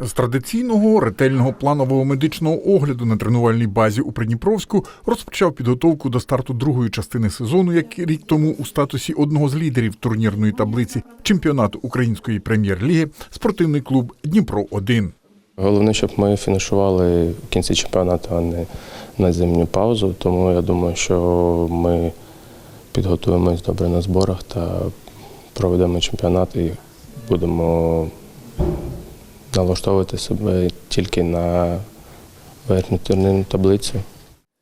З традиційного ретельного планового медичного огляду на тренувальній базі у Придніпровську розпочав підготовку до старту другої частини сезону, як рік тому у статусі одного з лідерів турнірної таблиці чемпіонату української прем'єр-ліги спортивний клуб Дніпро 1 Головне, щоб ми фінішували в кінці чемпіонату, а не на зимню паузу. Тому я думаю, що ми підготуємось добре на зборах та проведемо чемпіонат і будемо налаштовувати себе тільки на верхню турнірну таблицю.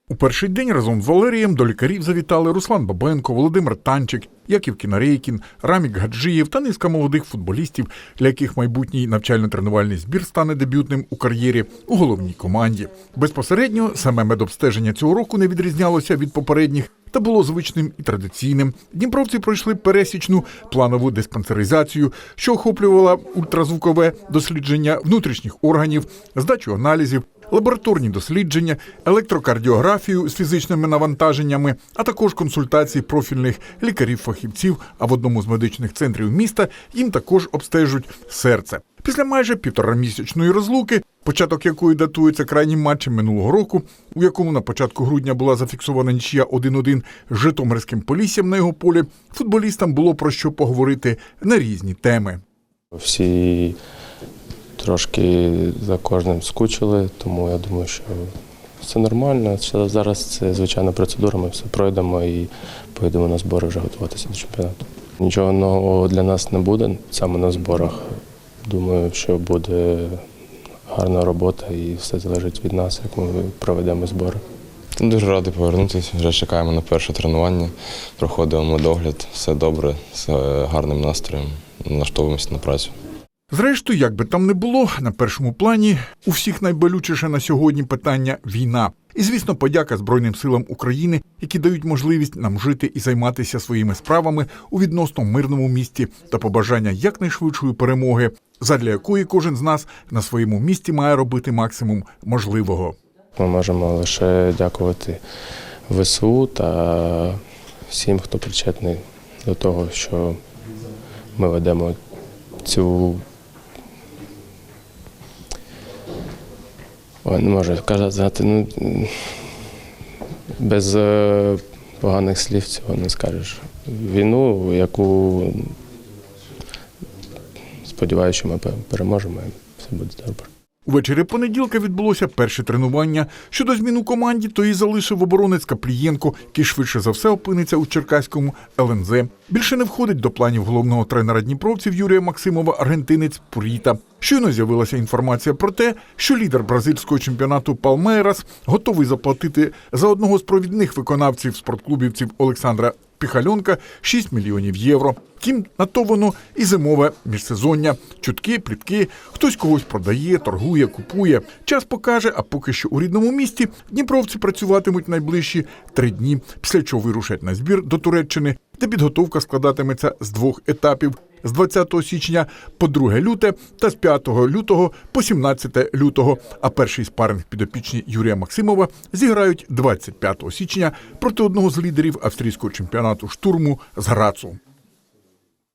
У перший день разом з Валерієм до лікарів завітали Руслан Бабенко, Володимир Танчик, Яків Кінарейкін, Рамік Гаджиєв та низка молодих футболістів, для яких майбутній навчально-тренувальний збір стане дебютним у кар'єрі у головній команді. Безпосередньо саме медобстеження цього року не відрізнялося від попередніх та було звичним і традиційним. Дніпровці пройшли пересічну планову диспансеризацію, що охоплювала ультразвукове дослідження внутрішніх органів, здачу аналізів, лабораторні дослідження, електрокардіографію з фізичними навантаженнями, а також консультації профільних лікарів-фахівців. А в одному з медичних центрів міста їм також обстежують серце. Після майже півторамісячної розлуки, початок якої датується крайнім матчем минулого року, у якому на початку грудня була зафіксована нічия 1-1 з Житомирським поліссям на його полі, футболістам було про що поговорити на різні теми. Всі трошки за кожним скучили, тому я думаю, що все нормально. Зараз це звичайна процедура, ми все пройдемо і поїдемо на збори вже готуватися до чемпіонату. Нічого нового для нас не буде саме на зборах. Думаю, що буде гарна робота і все залежить від нас, як ми проведемо збори. Дуже радий повернутися. Вже чекаємо на перше тренування. Проходимо догляд, все добре, з е, гарним настроєм. Налаштовуємося на працю. Зрештою, як би там не було, на першому плані у всіх найболючіше на сьогодні питання війна. І, звісно, подяка Збройним силам України, які дають можливість нам жити і займатися своїми справами у відносно мирному місті та побажання якнайшвидшої перемоги, задля якої кожен з нас на своєму місці має робити максимум можливого. Ми можемо лише дякувати ВСУ та всім, хто причетний до того, що ми ведемо цю. Не можу казати, ну без е, поганих слів цього не скажеш. Війну, яку сподіваюся, що ми переможемо і все буде добре. Увечері понеділка відбулося перше тренування. Щодо змін у команді, то її залишив оборонець Каплієнко, який швидше за все опиниться у Черкаському ЛНЗ. Більше не входить до планів головного тренера Дніпровців Юрія Максимова аргентинець Пуріта. Щойно з'явилася інформація про те, що лідер бразильського чемпіонату Палмейрас готовий заплатити за одного з провідних виконавців спортклубівців Олександра Піхальонка 6 мільйонів євро. Втім, на то воно і зимове міжсезоння. Чутки, плітки, хтось когось продає, торгує, купує. Час покаже, а поки що у рідному місті дніпровці працюватимуть найближчі три дні, після чого вирушать на збір до Туреччини, де підготовка складатиметься з двох етапів. З 20 січня по 2 люте та з 5 лютого по 17 лютого. А перший спаринг підопічні Юрія Максимова зіграють 25 січня проти одного з лідерів австрійського чемпіонату штурму з Грацу.